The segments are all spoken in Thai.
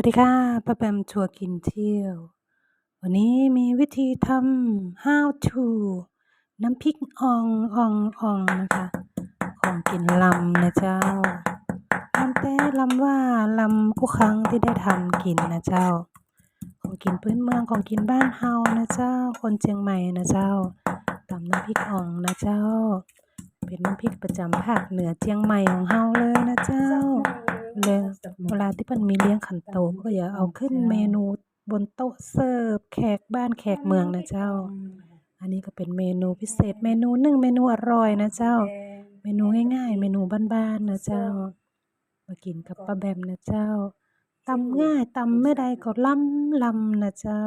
วัสดีค่ะป้าแบมชัวร์กินเที่ยว วันนี้มีวิธีทำ how to น้ำพริกอ่องอ่องอ่องนะคะ ของกินลำนะเจ้าลำแต่ลำว่าลำคู่ครั้งที่ได้ทำกินนะเจ้า ของกินพื้นเมืองของกินบ้านเฮานะเจ้า คนเชียงใหม่นะเจ้าตำน้ำพริกอ่องนะเจ้า เป็นน้ำพริกประจำภาคเหนือเชียงใหม่ของเฮาเลยนะเจ้า เลยเวลาที่เพิ่นมีเลี้ยงขันโตกก็อย่าเอาขึ้นเมนูบนโต๊ะเสิร์ฟแขกบ้านแขกเมืองนะเจ้า อันนี้ก็เป็นเมนูพิเศษ เมนูหนึ่งเมนูอร่อยนะเจ้า เมนูง่ายๆ เมนูบ้านๆนะเจ้า มากินกับป้าแบมนะเจ้าตำง่ายตำไม่ใดก็ล้ำลำนะเจ้า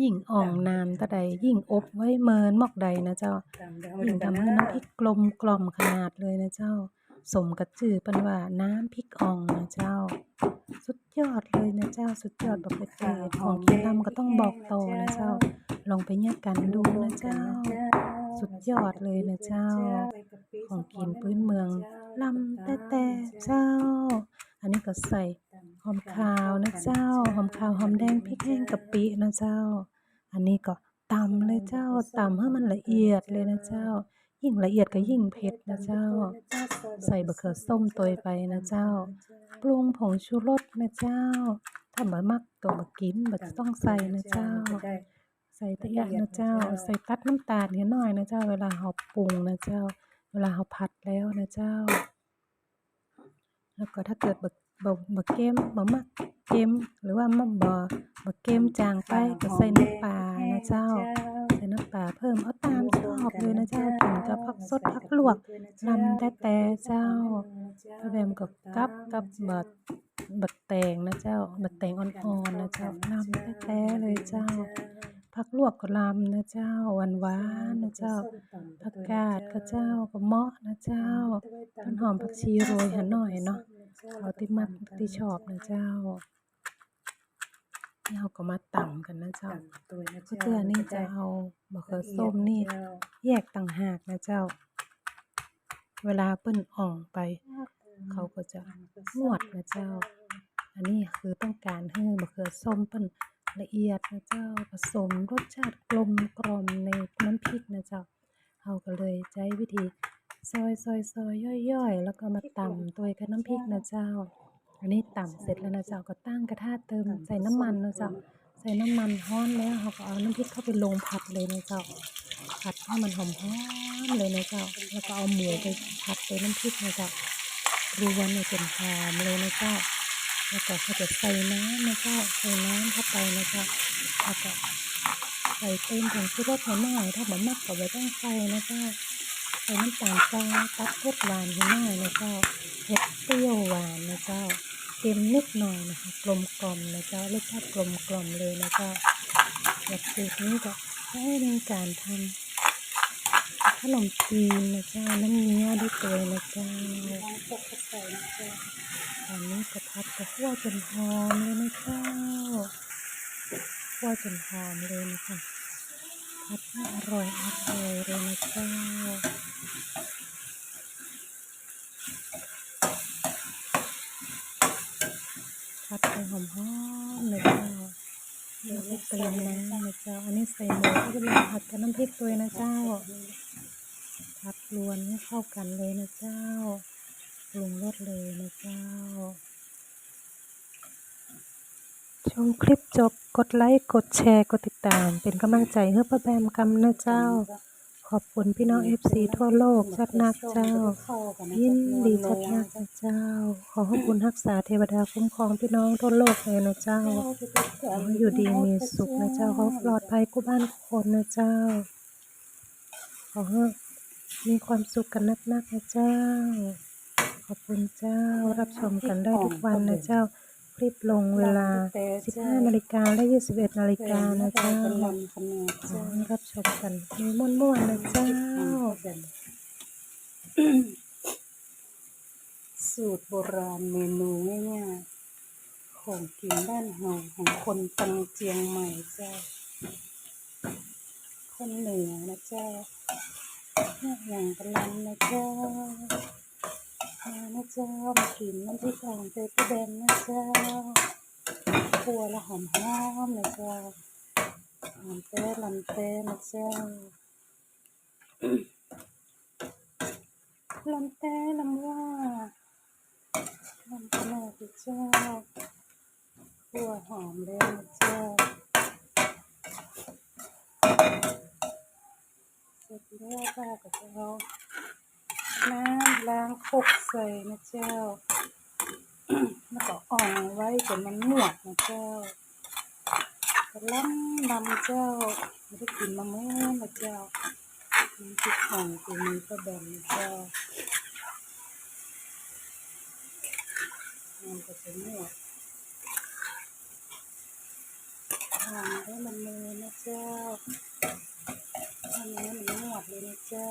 ยิ่งอ่องนานตะใดยิ่งอบไว้เมินมอกใดนะเจ้ายิ่งทำให้น้ำพริกกลมกล่อมขนาดเลยนะเจ้า สมกับชื่อเปิ้นว่าน้ำพริกอ่องนะเจ้า สุดยอดเลยนะเจ้า สุดยอดบอกเด็ดๆของกินทำก็ต้องบอกต่อนะเจ้า ลองไปแยกกันดูนะเจ้า สุดยอดเลยนะเจ้า ของกินพื้นเมืองลำแต่แต่เจ้า อันนี้ก็ใส่หอมขาวนะเจ้า หอมขาวหอมแดงพริกแห้งกะปินะเจ้า อันนี้ก็ตำเลยเจ้าตำให้มันละเอียดเลยนะเจ้า ยิ่งละเอียดก็ยิ่งเผ็ดนะเจ้า ใส่บะเขือส้มตัวไปนะเจ้า ปรุงผงชูรสนะเจ้า ถ้าบ่มักก็บ่กินบ่ต้องใส่นะเจ้า ใส่ตะยะนะเจ้า ใส่ตัดน้ำตาลนิดหน่อยนะเจ้า เวลาเฮาปรุงนะเจ้า เวลาเฮาผัดแล้วนะเจ้า แล้วก็ถ้าเกิดบ่บ่บ่เค็มบ่มักเค็มหรือว่ามันบ่บ่เค็มจางไปก็ใส่น้ำปลานะเจ้า ปลาเพิ่มเอาตามชอบเลยนะเจ้ากินกับผักสดผักลวกลำแต่แต่เจ้าป้าแบมก็กับกับบัดบัดแตงนะเจ้าบัดแตงอ่อนๆนะเจ้าลำแต่แต่เลยเจ้าผักลวกก็ลำนะเจ้าหวานหวานๆนะเจ้าผักกาดก็เจ้าก็เหมาะนะเจ้าต้นหอมผักชีโรยหน่อยเนาะเอาที่มักที่ชอบนะเจ้า นี่เราก็มาตำกันนะเจ้าก็เตือนี่จะเอามะเขือส้มนี่แยกต่างหากนะเจ้า เวลาเปิ้นอ่องไป เขาก็จะนวดนะเจ้า อันนี้คือต้องการให้มะเขือส้มเปิ้นละเอียดนะเจ้าผสมรสชาติกลมกล่อมในน้ำพริกนะเจ้าเขาก็เลยใช้วิธีซอยซอยซอยย่อยๆ แล้วก็มาตำตัวกับน้ำพริกนะเจ้า อันนี้ตำเสร็จแล้วนะเจ้าก็ตั้งกระทะเติมใส่น้ำมันนะเจ้าใส่น้ำมันร้อนแล้วเราก็เอาน้ำพริกเข้าไปลงผัดเลยนะเจ้าผัดให้มันหอมๆเลยนะเจ้าแล้วก็เอาหมูไปผัดในน้ำพริกนะเจ้ารวนในจนหอมเลยนะเจ้าแล้วก็เขาจะใส่น้ำนะเจ้าใส่น้ำเข้าไปนะเจ้าแล้วก็ใส่เติมผงชูรสหน่อยถ้าบ่มักก็ไม่ต้องใส่นะเจ้าใส่น้ำตาลทรายตัดเผ็ดหวานให้หน่อยนะเจ้าเผ็ดเปรี้ยวหวานนะเจ้าเค็มนิดหน่อยนะคะ กลมกล่อมนะเจ้ารสชาติกลมกล่อมเลยนะเจ้าแบบสูตรนี้ก็ใช้ในการทำขนมจีนนะเจ้าน้ำเงี้ยวด้วยตัวนะเจ้าตอนนี้ก็พัดก็คั่วจนหอมเลยนะเจ้าคั่วจนหอมเลยนะคะพัดให้อร่อยอร่อยเลยนะเจ้า ผัดไปหอมๆเลยเจ้าเดี๋ยวให้เตรียมน้ำนะเจ้าอันนี้ใส่หมูก็จะเป็นผัดกับน้ำพริกด้วยนะเจ้าผัดรวนให้เข้ากันเลยนะเจ้าปรุงรสเลยนะเจ้า ชมคลิปจบกดไลค์กดแชร์กดติดตาม เป็นกำลังใจให้ป้าแบมกำนะเจ้า อบคุณพี่น้องเอฟซีทั่วโลกจัดนักเจ้า ยินดีจัดนักนะเจ้า ขอขอบคุณรักษาเทวดาคุ้มครองพี่น้องทั่วโลกเลยนะเจ้าขอให้อยู่ดีมีสุขนะเจ้าขอปลอดภัยกู้บ้านทุกคนนะเจ้า ขอให้มีความสุขกันนักๆนะเจ้า ขอบคุณเจ้ารับชมกันได้ทุกวันนะเจ้า คลิปลงเวลา 15นาฬิกาและ 21นาฬิกานะเจ้าขอให้รับชมกันมีม่วนๆนะเจ้า สูตรโบราณเมนูง่ายๆของกินบ้านเฮาของคนตังเจียงใหม่เจ้า คนเหนือนะเจ้าอย่างกะลันนะเจ้า มานะเจ้ามากินน้ำพริกอ่องเปเปอร์แดงนะเจ้าขัวละหอมหอมนะเจ้าหอมเต้ลำเต้นะเจ้าลำเต้ลำว่าลำขนาดนะเจ้าขัวหอมเลยนะเจ้าเสร็จแล้วค่ะก็จะเอาน้ำ ล้างคกใส่นะเจ้า แล้วก็อ่องไว้จนมันหนวดนะเจ้าก็ล้ำลำเจ้าไม่ได้กินมาเมื่อนะเจ้ามันพริกอ่องตัวนี้ก็แบ่งนะเจ้ามันก็จะหนวดอ่องให้มันมือนะเจ้าอันนี้มันหนวดเลยนะเจ้า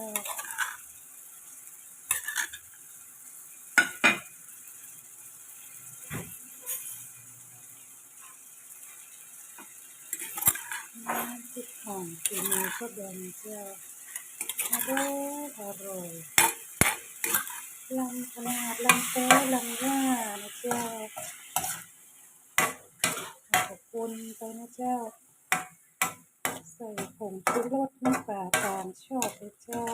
น้ำพริกอ่องฝีมือก็แบ่งเจ้าอร่อยอร่อยลำขนาดลำแต้ลำว่านะเจ้าขอบคุณไปนะเจ้า ใส่ผงชูรสน้ำปลาตามชอบเลยเจ้า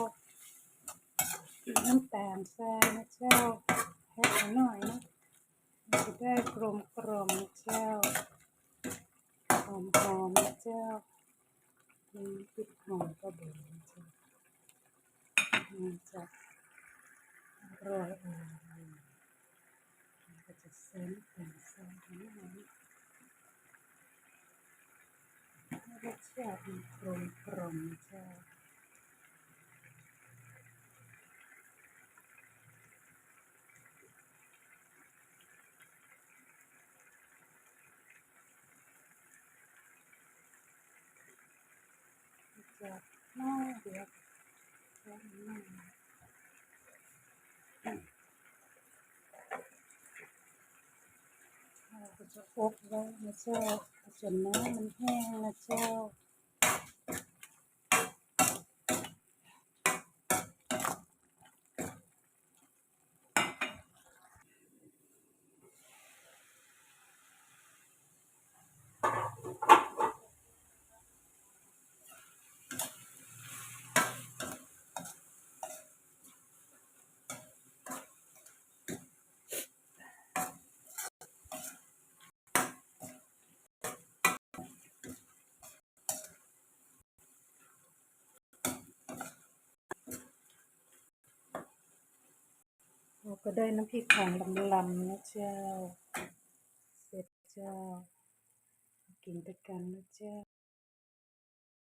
น้ำตาลทรายนะเจ้าแค่หน่อยนะจะได้กลมกลมนะเจ้า อมหอมๆนะเจ้ามีพริกหอมก็เด่นนะเจ้ามันจะอร่อยอร่อยมันก็จะเส้นเป็นเส้นหน่อยรสชาติกลมกลมเจ้า จะน่าเดือดร้อนมากเราจะอบไว้นะเจ้าจนน้ำมันแห้งนะเจ้า ก็ได้น้ำพริกของลำลำนะเจ้า เสร็จเจ้า กินด้วยกันนะเจ้า